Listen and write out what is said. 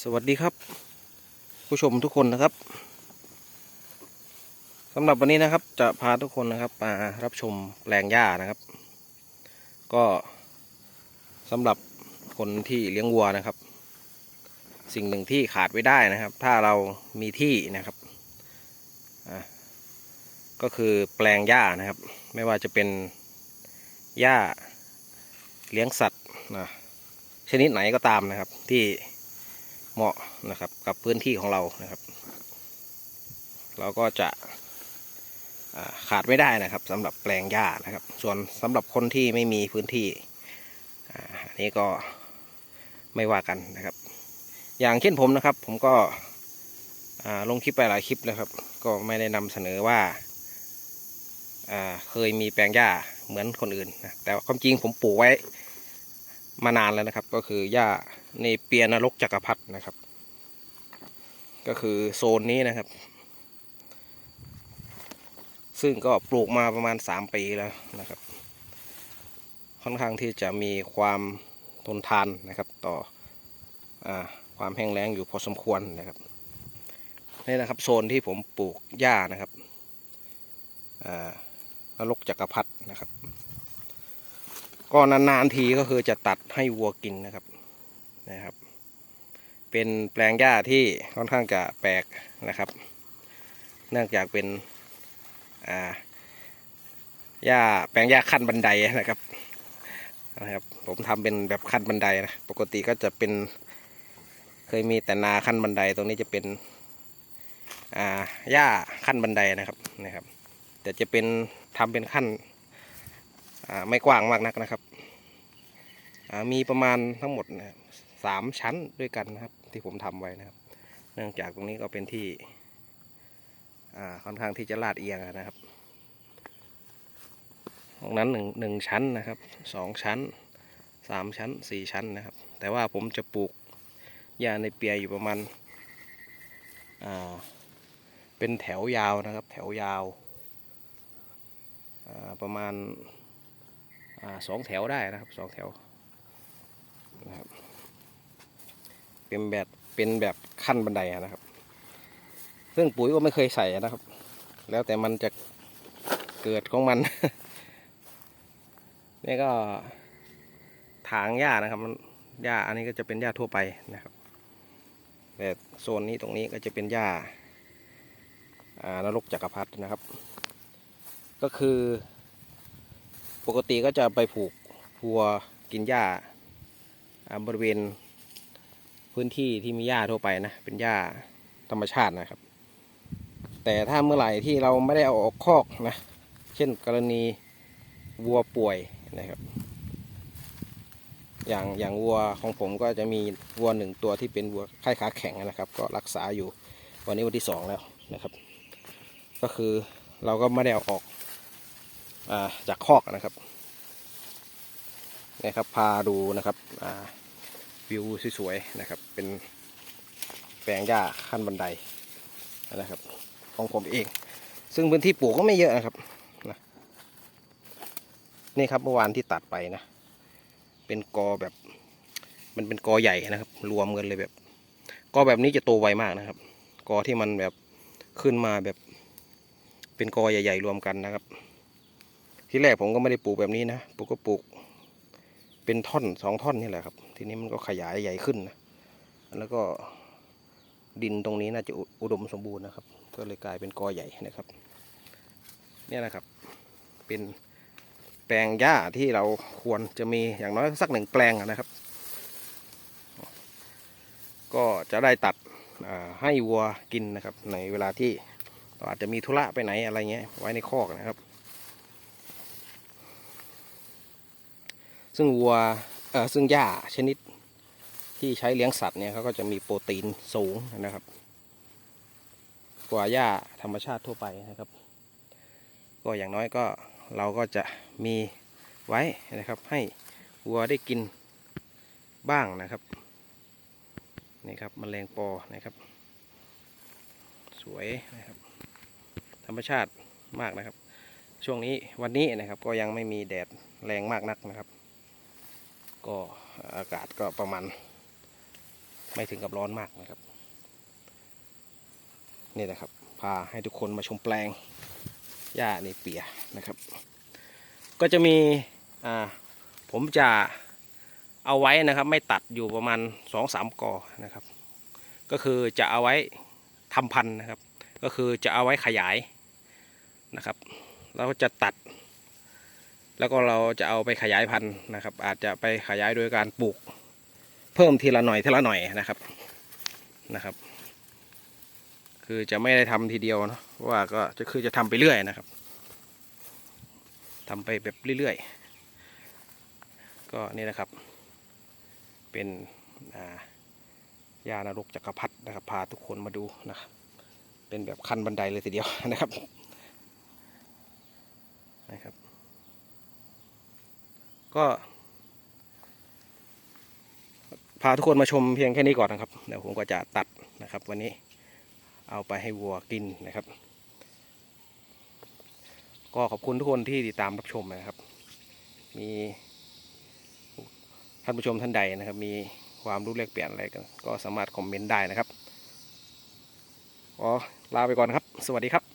สวัสดีครับ ผู้ชมทุกคนนะครับสำหรับวันนี้นะครับจะพาทุกคนนะครับมารับชมแปลงหญ้านะครับ ก็สำหรับคนที่เลี้ยงวัวนะครับ สิ่งหนึ่งที่ขาดไม่ได้นะครับ ถ้าเรามีที่นะครับก็คือแปลงหญ้านะครับ ไม่ว่าจะเป็นหญ้าเลี้ยงสัตว์นะชนิดไหนก็ตามนะครับที่ เหมาะนะครับกับพื้นที่ของเรานะครับ เราก็จะขาดไม่ได้นะครับสำหรับแปลงหญ้านะครับ ส่วนสำหรับคนที่ไม่มีพื้นที่อันนี้ก็ไม่ว่ากันนะครับ อย่างเช่นผมนะครับ ผมก็ลงคลิปไปหลายคลิปแล้วครับ ก็ไม่ได้นำเสนอว่าอ่าเคยมีแปลงหญ้าเหมือนคนอื่นนะแต่ความจริงผมปลูกไว้มานานแล้วนะครับ ก็คือหญ้า ในเปียนรกจักรพรรดินะครับ ก็คือโซนนี้นะครับ ซึ่งก็ปลูกมาประมาณ 3 ปีแล้วนะครับ ค่อนข้างที่จะมีความทนทานนะครับต่ออความแห้งแล้งอยู่พอสมควรนะครับนี่นะครับโซนที่ผมปลูกหญ้านะครับนรกจักรพรรดินะครับ ก็นานๆทีก็คือจะตัดให้วัวกินนะครับ นะครับ เป็นแปลงหญ้าที่ค่อนข้างจะแปลกนะครับ เนื่องจากเป็นหญ้าแปลงหญ้าขั้นบันไดนะครับนะครับผมทำเป็นแบบขั้นบันไดนะปกติก็จะเป็นเคยมีแต่นาขั้นบันไดตรงนี้จะเป็นอ่าหญ้าขั้นบันไดนะครับนะครับ แต่จะเป็นทำเป็นขั้นอ่าไม่กว้างมากนักนะครับอ่ามีประมาณทั้งหมดนะครับ สามชั้นด้วยกันนะครับ ที่ผมทำไว้นะครับ เนื่องจากตรงนี้ก็เป็นที่ค่อนข้างที่จะลาดเอียงนะครับตรงนั้นหนึ่งหนึ่งชั้นนะครับสองชั้นสามชั้นสี่ชั้นนะครับ แต่ว่าผมจะปลูกหญ้าในเปียอยู่ประมาณาเป็นแถวยาวนะครับ แถวยาวาประมาณอาสองแถวได้นะครับสองแถวนะครับ เป็นแบบเป็นแบบขั้นบันไดนะครับ ซึ่งปุ๋ยก็ไม่เคยใส่นะครับ แล้วแต่มันจะเกิดของมัน นี่ก็ถางหญ้านะครับ มันหญ้าอันนี้ก็จะเป็นหญ้าทั่วไปนะครับแต่โซนนี้ตรงนี้ก็จะเป็นหญ้าอ่านรกจักรพรรดินะครับ ก็คือปกติก็จะไปผูกวัวกินหญ้าบริเวณ พื้นที่ที่มีหญ้าทั่วไปนะ เป็นหญ้าธรรมชาตินะครับ แต่ถ้าเมื่อไหร่ที่เราไม่ได้เอาออกคอกนะ เช่นกรณีวัวป่วยนะครับ อย่างอย่างวัวของผมก็จะมีวัวหนึ่งตัวที่เป็นวัวไข้ขาแข็งนะครับ ก็รักษาอยู่วันนี้วันที่สองแล้วนะครับ ก็คือเราก็ไม่ได้เอาออกอาจากคอกนะครับนะครับพาดูนะครับอ่า วิวสวยๆนะครับ เป็นแปลงหญ้าขั้นบันไดนะครับ ของผมเอง ซึ่งพื้นที่ปลูกก็ไม่เยอะนะครับนะนี่ครับเมื่อวานที่ตัดไปนะ เป็นกอแบบ มันเป็นกอใหญ่นะครับ รวมกันเลยแบบ กอแบบนี้จะโตไวมากนะครับ กอที่มันแบบขึ้นมาแบบ เป็นกอใหญ่ ๆ รวมกันนะครับ ที่แรกผมก็ไม่ได้ปลูกแบบนี้นะปลูกก็ปลูก เป็นท่อนสองท่อนนี่แหละครับ ทีนี้มันก็ขยายใหญ่ขึ้นนะแล้วก็ดินตรงนี้น่าจะอุดมสมบูรณ์นะครับ ก็เลยกลายเป็นกอใหญ่นะครับ เนี่ยนะครับ เป็นแปลงหญ้าที่เราควรจะมีอย่างน้อยสักหนึ่งแปลงนะครับ ก็จะได้ตัดให้วัวกินนะครับ ในเวลาที่เราอาจจะมีธุระไปไหนอะไรเงี้ยไว้ในคอกนะครับ ซึ่งวัวเอ่อซึ่งหญ้าชนิดที่ใช้เลี้ยงสัตว์เนี่ยเขาก็จะมีโปรตีนสูงนะครับ กว่าหญ้าธรรมชาติทั่วไปนะครับ ก็อย่างน้อยก็เราก็จะมีไว้นะครับ ให้วัวได้กินบ้างนะครับนี่ครับมแมลงปอนะครับ สวยนะครับ ธรรมชาติมากนะครับ ช่วงนี้วันนี้นะครับก็ยังไม่มีแดดแรงมากนักนะครับ ก็อากาศก็ประมาณ ไม่ถึงกับร้อนมากนะครับ นี่นะครับ พาให้ทุกคนมาชมแปลงหญ้าในเปียนะครับ ก็จะมีอ่าผมจะเอาไว้นะครับ ไม่ตัดอยู่ประมาณสองสามกอนะครับ ก็คือจะเอาไว้ทำพันธุ์นะครับ ก็คือจะเอาไว้ขยายนะครับเราจะตัด แล้วก็เราจะเอาไปขยายพันธุ์นะครับ อาจจะไปขยายโดยการปลูก เพิ่มทีละหน่อยทีละหน่อยนะครับนะครับ คือจะไม่ได้ทำทีเดียวเนอะเพราะว่าก็จะคือจะทำไปเรื่อยนะครับทำไปแบบเรื่อยๆก็นี่นะครับ เป็นยานรกจักรพรรดินะครับพาทุกคนมาดูนะครับเป็นแบบขั้นบันไดเลยทีเดียวนะครับ ก็พาทุกคนมาชมเพียงแค่นี้ก่อนนะครับเดี๋ยวผมก็จะตัดนะครับ วันนี้เอาไปให้วัวกินนะครับ ก็ขอบคุณทุกคนที่ติดตามรับชมนะครับ มีท่านผู้ชมท่านใดนะครับ มีความรู้แลกเปลี่ยนอะไรกันก็สามารถคอมเมนต์ได้นะครับก็ลาไปก่อนครับ สวัสดีครับ